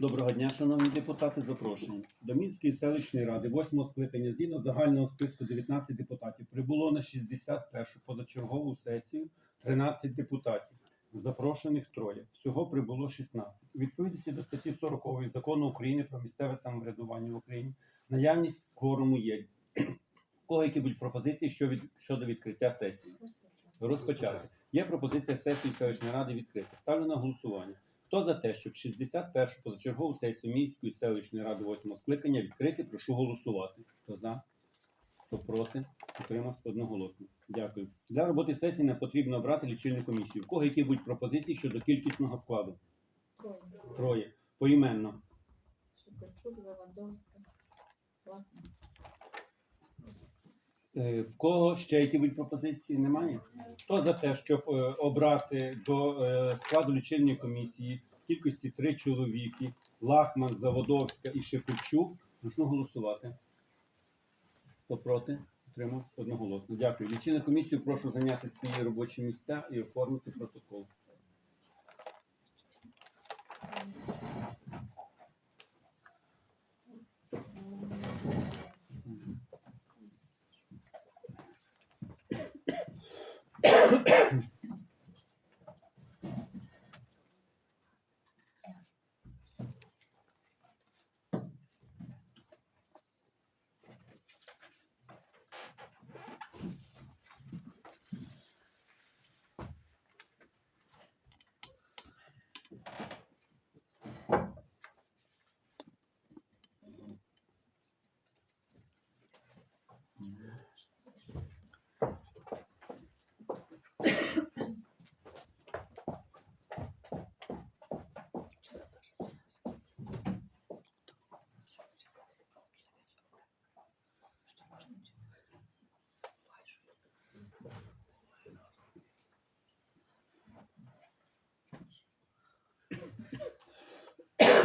Доброго дня, шановні депутати. Запрошені до Мінської селищної ради, 8 скликання, згідно загального списку 19 депутатів, прибуло на 61-шу позачергову сесію 13 депутатів. Запрошених троє. Всього прибуло 16. У відповідності до статті 40 закону України про місцеве самоврядування в Україні наявність кворуму є. Кого які будуть пропозиції що від- щодо відкриття сесії? Розпочати. Є пропозиція сесії селищної ради відкрити. Ставлю на голосування. Хто за те, щоб 61-шу позачергову сесію міської селищної ради 8 скликання відкрити, прошу голосувати. Хто за? Хто проти? Утримався одноголосно. Дякую. Для роботи сесії не потрібно обрати лічильну комісію. В кого які будуть пропозиції щодо кількісного складу? Троє. Поіменно. Шепечук, Заводовська, Лахман. Е, В кого ще які будуть пропозиції? Немає? Хто за те, щоб е, обрати до е, складу лічильної комісії в кількості три чоловіки Лахман, Заводовська і Шепельчук, прошу голосувати. Хто проти? Утримався одноголосно. Дякую. Лічильну комісію прошу зайняти свої робочі місця і оформити протокол.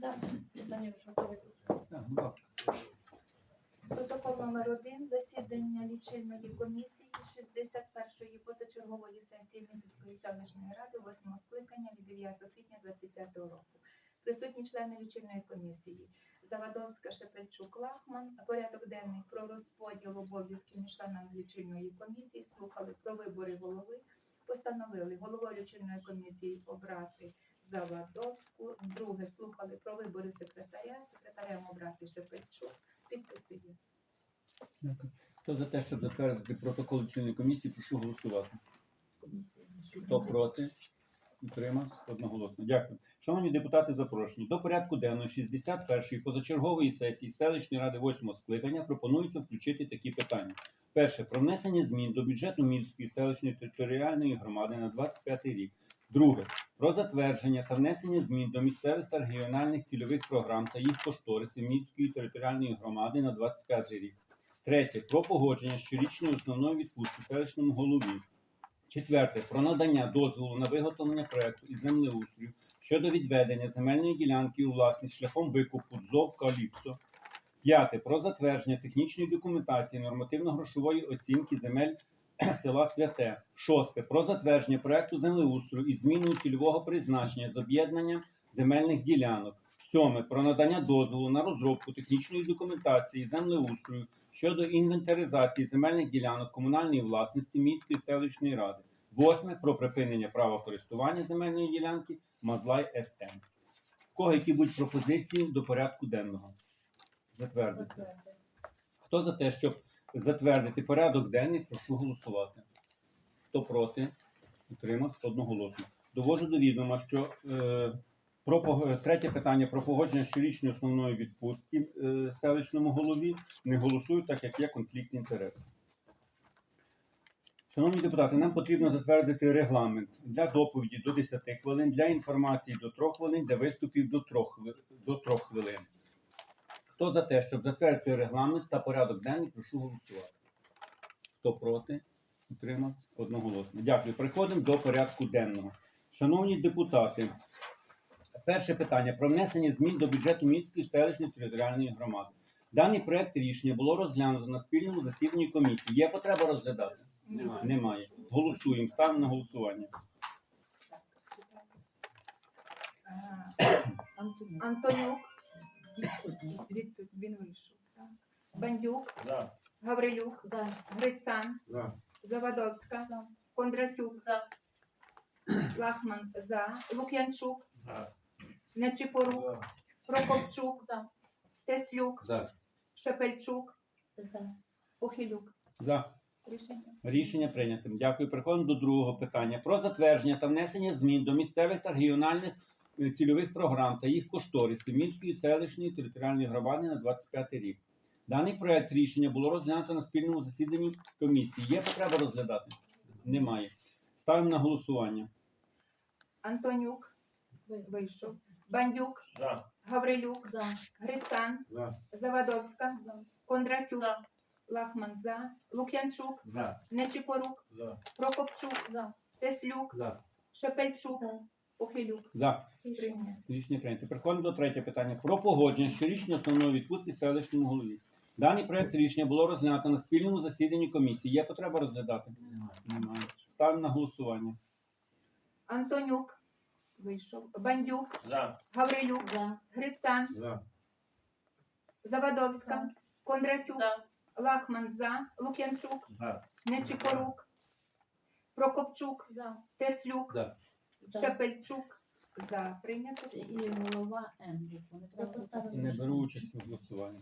Так, будь ласка. Протокол номер 1 засідання лічильної комісії 61-ї позачергової сесії Місяцької селищної ради 8 скликання від 9 квітня 25 року. Присутні члени лічильної комісії Завадовська, Шепельчук, Лахман. Порядок денний про розподіл обов'язків між членами лічильної комісії слухали про вибори голови. Постановили головою лічильної комісії обрати Завадовську. Друге слухали про вибори секретаря. Секретарем обрати Шепельчук. Підписи є. Дякую. Хто за те, щоб затвердити протокол лічильної комісії, прошу голосувати. Хто проти? Утримався одноголосно. Дякую. Шановні депутати, запрошені. До порядку денного 61-ї позачергової сесії селищної ради 8 скликання пропонується включити такі питання. Перше про внесення змін до бюджету Мінської селищної територіальної громади на 25 рік. Друге про затвердження та внесення змін до місцевих та регіональних цільових програм та їх кошторисів Мінської територіальної громади на 25 рік. Третє про погодження щорічної основної відпустки селищному голові. Четверте про надання дозволу на виготовлення проекту із землеустрою щодо відведення земельної ділянки у власність шляхом викупу ДЗОВ Каліпсо. П'яте про затвердження технічної документації нормативно-грошової оцінки земель села Святе. Шосте про затвердження проекту землеустрою із зміною цільового призначення з об'єднанням земельних ділянок. Сьоме про надання дозволу на розробку технічної документації землеустрою щодо інвентаризації земельних ділянок комунальної власності міської селищної ради. Восьме про припинення права користування земельної ділянки Мазлай СМ. В кого які будуть пропозиції до порядку денного? Затвердити. Хто за те, щоб затвердити порядок денний, прошу голосувати. Хто проти? Утримався одноголосно. Довожу до відома, що е, про пог- третє питання про погодження щорічної основної відпустки е, селищному голові не голосують, так як є конфлікт інтересів. Шановні депутати, нам потрібно затвердити регламент для доповіді до 10 хвилин, для інформації до 3 хвилин, для виступів до 3, до 3 хвилин. Хто за те, щоб затвердити регламент та порядок денний, прошу голосувати. Хто проти? Утримався одноголосно. Дякую. Переходимо до порядку денного. Шановні депутати, перше питання про внесення змін до бюджету міської селищної територіальної громади. Даний проект рішення було розглянуто на спільному засіданні комісії. Є потреба розглядати? Немає. Немає. Голосуємо. Ставимо на голосування. Антонюк. Відсутній. він вийшов. так. Бандюк, За. Гаврилюк, За. Грицан, За. Завадовська, За. Кондратюк, За. Лахман за, Лук'янчук, За. Нечипорук, За. Прокопчук, За. Теслюк, За. Шепельчук, За. Похилюк. За. Рішення. Рішення прийнято. Дякую. Переходимо до другого питання про затвердження та внесення змін до місцевих та регіональних цільових програм та їх кошторисів Мінської селищної територіальної громади на 25 рік. Даний проект рішення було розглянуто на спільному засіданні комісії. Є потреба розглядати? Немає. Ставимо на голосування. Антонюк вийшов. Бандюк, За. Гаврилюк, За. Грицан, За. Завадовська, За. Кондратюк, За. Лахман за, Лук'янчук, За. Нечипорук, За. Прокопчук, За. Теслюк, За. Шепельчук, За. Похилюк. За. Рішення. Рішення прийнято. Переходимо до третього питання про погодження щорічної основної відпустки селищному голові. Даний проект рішення було розглянуто на спільному засіданні комісії. Є потреба розглядати? Немає. Ставимо на голосування. Антонюк вийшов. Бандюк, За. Гаврилюк, За. Грицан, За. Завадовська, Кондратюк, За. Лахман за, Лук'янчук, За. Нечипорук, Прокопчук, За. Теслюк, За. За. Шепельчук. За. Прийнято. І голова Н. Не беру участь у голосуванні.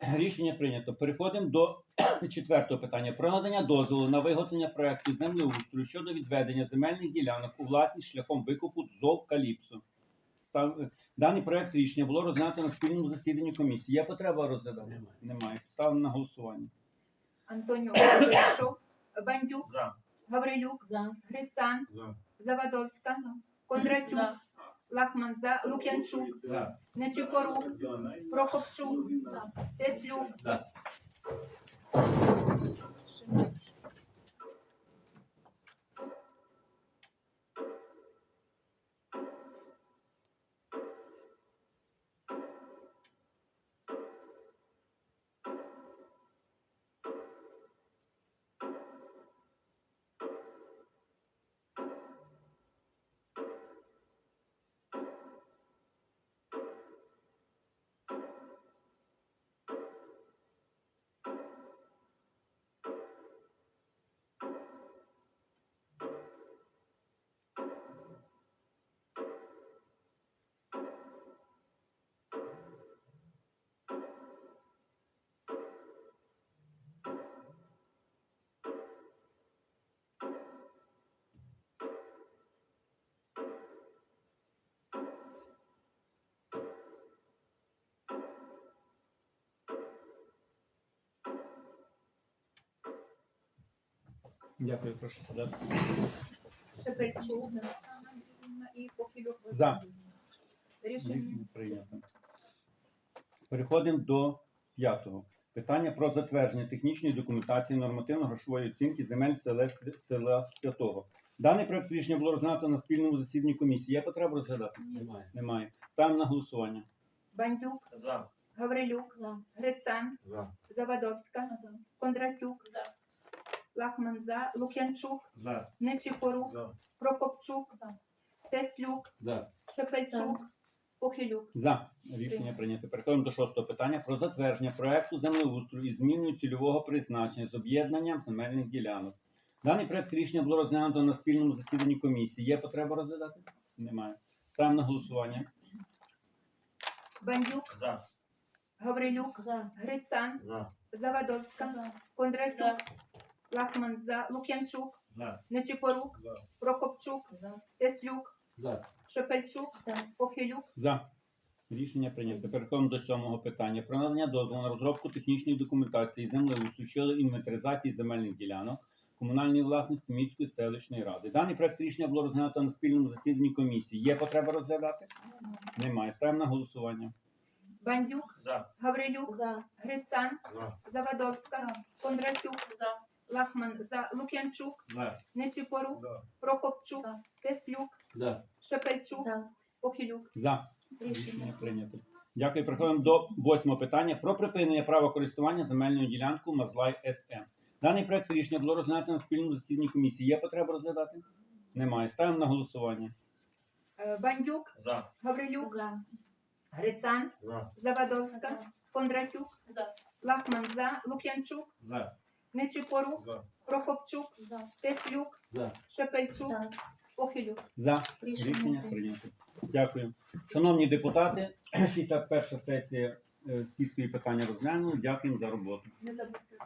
Рішення прийнято. Переходимо до четвертого питання про надання дозволу на виготовлення проекту землеустрою щодо відведення земельних ділянок у власність шляхом викупу ЗОВ Каліпсо. Став... Даний проект рішення було розглянуто на спільному засіданні комісії. Є потреба розглядати? Немає. Немає. Ставимо на голосування. Вийшов. Бандюк, За. Гаврилюк, За. Грицан, За. Завадовська, Кондратюк, Лахманза, Лахман Лук'янчук, Нечипорук, Прокопчук. Теслюк. Дякую, прошу сідати. Шепельчук, Оксана Андріївна і Похилюк. За. Рішення. Рішення прийнято. Переходимо до п'ятого. Питання про затвердження технічної документації нормативно-грошової оцінки земель села, села Святого. Даний проект рішення було розглянуто на спільному засіданні комісії. Є потреба розглядати? Немає. Немає. Ставимо на голосування. Бандюк, За. Гаврилюк, За. Грицан, За. Завадовська, За. Кондратюк, За. Лахман за, Лук'янчук, За. Нечипорук, За. Прокопчук, За. Теслюк, За. Шепельчук, Похилюк. За. Рішення прийнято. Переходимо до шостого питання про затвердження проекту землеустрою із зміною цільового призначення з об'єднанням земельних ділянок. Даний проект рішення було розглянуто на спільному засіданні комісії. Є потреба розглядати? Немає. Ставимо на голосування. Бандюк, За. Гаврилюк, За. Грицан, За. Завадовська, За. Кондратюк, Лахман за, Лук'янчук, За. Нечипорук, За. Прокопчук, За. Теслюк, За. Шепельчук, За. Похилюк. За. Рішення прийнято. Переходимо до сьомого питання. Про надання дозволу на розробку технічної документації землеустрою щодо інвентаризації земельних ділянок комунальної власності Міцької селищної ради. Даний проект рішення було розглянуто на спільному засіданні комісії. Є потреба розглядати? Немає. Ставимо на голосування. Бандюк, За. Гаврилюк, За. Грицан, За. Завадовська, Кондратюк, За. Лахман, за Лук'янчук, За. Нечипорук, За. Прокопчук, За. Теслюк, За. Шепельчук, За. Похилюк. За. Рішення Рішення прийнято. Дякую. Переходимо до восьмого питання про припинення права користування земельною ділянкою Мазлай СМ. Даний проект рішення було розглянуто на спільному засіданні комісії. Є потреба розглядати? Немає. Ставимо на голосування. Е, Бандюк, За. Гаврилюк, За. Грицан, За. Завадовська, Кондратюк, За. Лахман, за Лук'янчук, За. Нечипорук, За. Прокопчук. Теслюк, За. Шепельчук. Похилюк. За. Рішення Рішення прийнято. прийнято. Дякую. Шановні депутати, 61 сесія е, свої питання розглянули. Дякуємо за роботу. Не забудьте.